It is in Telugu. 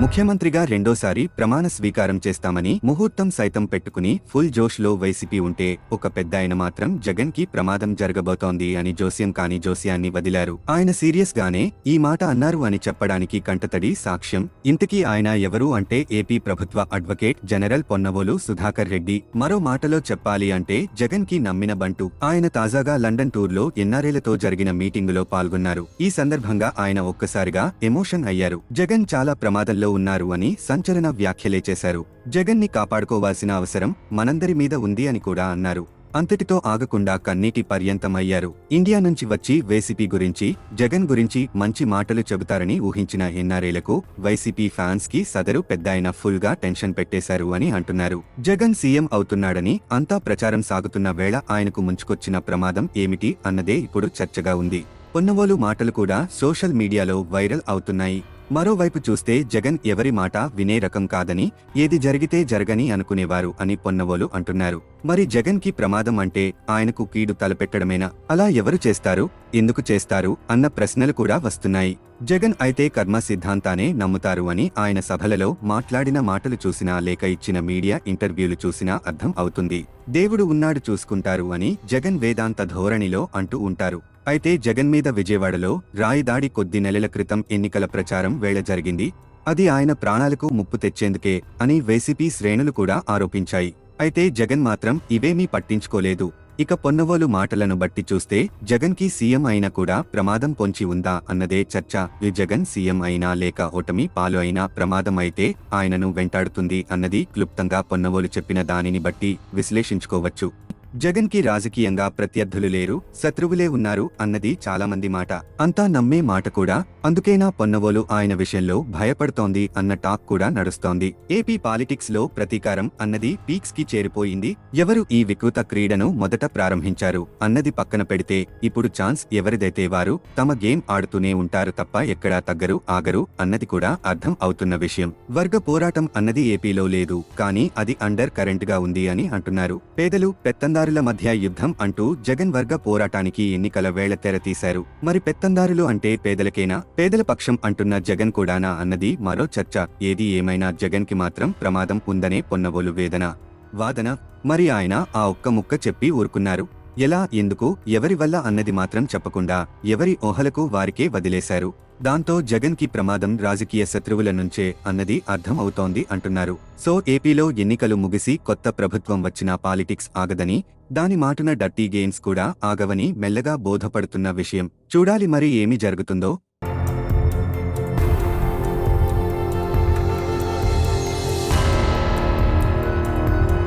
ముఖ్యమంత్రిగా రెండోసారి ప్రమాణ స్వీకారం చేస్తామని ముహూర్తం సైతం పెట్టుకుని ఫుల్ జోష్లో వైసీపీ ఉంటే ఒక పెద్దాయన మాత్రం జగన్కి ప్రమాదం జరగబోతోంది అని జోస్యం కాని జోస్యాన్ని వదిలారు. ఆయన సీరియస్ గానే ఈ మాట అన్నారు అని చెప్పడానికి కంటతడి సాక్ష్యం. ఇంతకీ ఆయన ఎవరు అంటే ఏపీ ప్రభుత్వ అడ్వకేట్ జనరల్ పొన్నవోలు సుధాకర్ రెడ్డి. మరో మాటలో చెప్పాలి అంటే జగన్కి నమ్మిన బంటు. ఆయన తాజాగా లండన్ టూర్లో ఎన్ఆర్ఏలతో జరిగిన మీటింగులో పాల్గొన్నారు. ఈ సందర్భంగా ఆయన ఒక్కసారిగా ఎమోషన్ అయ్యారు. జగన్ చాలా ప్రమాదంలో ఉన్నారు అని సంచలన వ్యాఖ్యలే చేశారు. జగన్ని కాపాడుకోవాల్సిన అవసరం మనందరి మీద ఉంది అని కూడా అన్నారు. అంతటితో ఆగకుండా కన్నీటి పర్యంతం అయ్యారు ఇండియా నుంచి వచ్చి వైసీపీ గురించి జగన్ గురించి మంచి మాటలు చెబుతారని ఊహించిన ఎన్నారేలకు వైసీపీ ఫ్యాన్స్కి సదరు పెద్దాయన ఫుల్గా టెన్షన్ పెట్టేశారు అని అంటున్నారు. జగన్ సీఎం అవుతున్నాడని అంతా ప్రచారం సాగుతున్న వేళ ఆయనకు ముంచుకొచ్చిన ప్రమాదం ఏమిటి అన్నదే ఇప్పుడు చర్చగా ఉంది. పొన్నవోలు మాటలు కూడా సోషల్ మీడియాలో వైరల్ అవుతున్నాయి. మరోవైపు చూస్తే జగన్ ఎవరి మాట వినే రకం కాదని ఏది జరిగితే జరగని అనుకునేవారు అని పొన్నవోలు అంటున్నారు. మరి జగన్కి ప్రమాదం అంటే ఆయనకు కీడు తలపెట్టడమేనా? అలా ఎవరు చేస్తారు? ఎందుకు చేస్తారు? అన్న ప్రశ్నలు కూడా వస్తున్నాయి. జగన్ అయితే కర్మ సిద్ధాంతానే నమ్ముతారు అని ఆయన సభలలో మాట్లాడిన మాటలు చూసినా లేక ఇచ్చిన మీడియా ఇంటర్వ్యూలు చూసినా అర్థం అవుతుంది. దేవుడు ఉన్నాడు చూసుకుంటారు అని జగన్ వేదాంత ధోరణిలో అంటూ ఉంటారు. అయితే జగన్ మీద విజయవాడలో రాయిదాడి కొద్ది నెలల క్రితం ఎన్నికల ప్రచారం వేళ జరిగింది. అది ఆయన ప్రాణాలకు ముప్పు తెచ్చేందుకే అని వైసీపీ శ్రేణులు కూడా ఆరోపించాయి. అయితే జగన్ మాత్రం ఇవేమీ పట్టించుకోలేదు. ఇక పొన్నవోలు మాటలను బట్టి చూస్తే జగన్కి సీఎం అయినా కూడా ప్రమాదం పొంచి ఉందా అన్నదే చర్చ. ఈ జగన్ సీఎం అయినా లేక ఓటమి పాలు అయినా ప్రమాదం అయితే ఆయనను వెంటాడుతుంది అన్నది క్లుప్తంగా పొన్నవోలు చెప్పిన దానిని బట్టి విశ్లేషించుకోవచ్చు. జగన్కి రాజకీయంగా ప్రత్యర్థులు లేరు శత్రువులే ఉన్నారు అన్నది చాలా మంది మాట. అంతా నమ్మే మాట కూడా అందుకేనా పొన్నవోలు ఆయన విషయంలో భయపడుతోంది అన్న టాక్ కూడా నడుస్తోంది. ఏపీ పాలిటిక్స్లో ప్రతీకారం అన్నది పీక్స్కి చేరిపోయింది ఎవరు ఈ వికృత క్రీడను మొదట ప్రారంభించారు అన్నది పక్కన పెడితే ఇప్పుడు ఛాన్స్ ఎవరిదైతే వారు తమ గేమ్ ఆడుతూనే ఉంటారు తప్ప ఎక్కడా తగ్గరు ఆగరు అన్నది కూడా అర్థం అవుతున్న విషయం. వర్గ పోరాటం అన్నది ఏపీలో లేదు కానీ అది అండర్ కరెంట్గా ఉంది అని అంటున్నారు. పేదలు పెత్తందారుల మధ్య యుద్ధం అంటూ జగన్ వర్గ పోరాటానికి ఎన్నికల వేళ తెరతీశారు. మరి పెత్తందారులు అంటే పేదలకేనా? పేదల పక్షం అంటున్న జగన్ కూడానా అన్నది మరో చర్చ. ఏది ఏమైనా జగన్కి మాత్రం ప్రమాదం ఉందనే పొన్నవోలు వేదన. వాదన. మరి ఆయన ఆ ఒక్క ముక్క చెప్పి ఊరుకున్నారు. ఎలా ఎందుకు ఎవరి వల్ల అన్నది మాత్రం చెప్పకుండా ఎవరి ఊహలకు వారికే వదిలేశారు. దాంతో జగన్కి ప్రమాదం రాజకీయ శత్రువుల నుంచే అన్నది అర్థం అవుతోంది అంటున్నారు. సో ఏపీలో ఎన్నికలు ముగిసి కొత్త ప్రభుత్వం వచ్చినా పాలిటిక్స్ ఆగదని దాని మాటున డర్టీ గేమ్స్ కూడా ఆగవని మెల్లగా బోధపడుతున్న విషయం. చూడాలి మరి ఏమి జరుగుతుందో.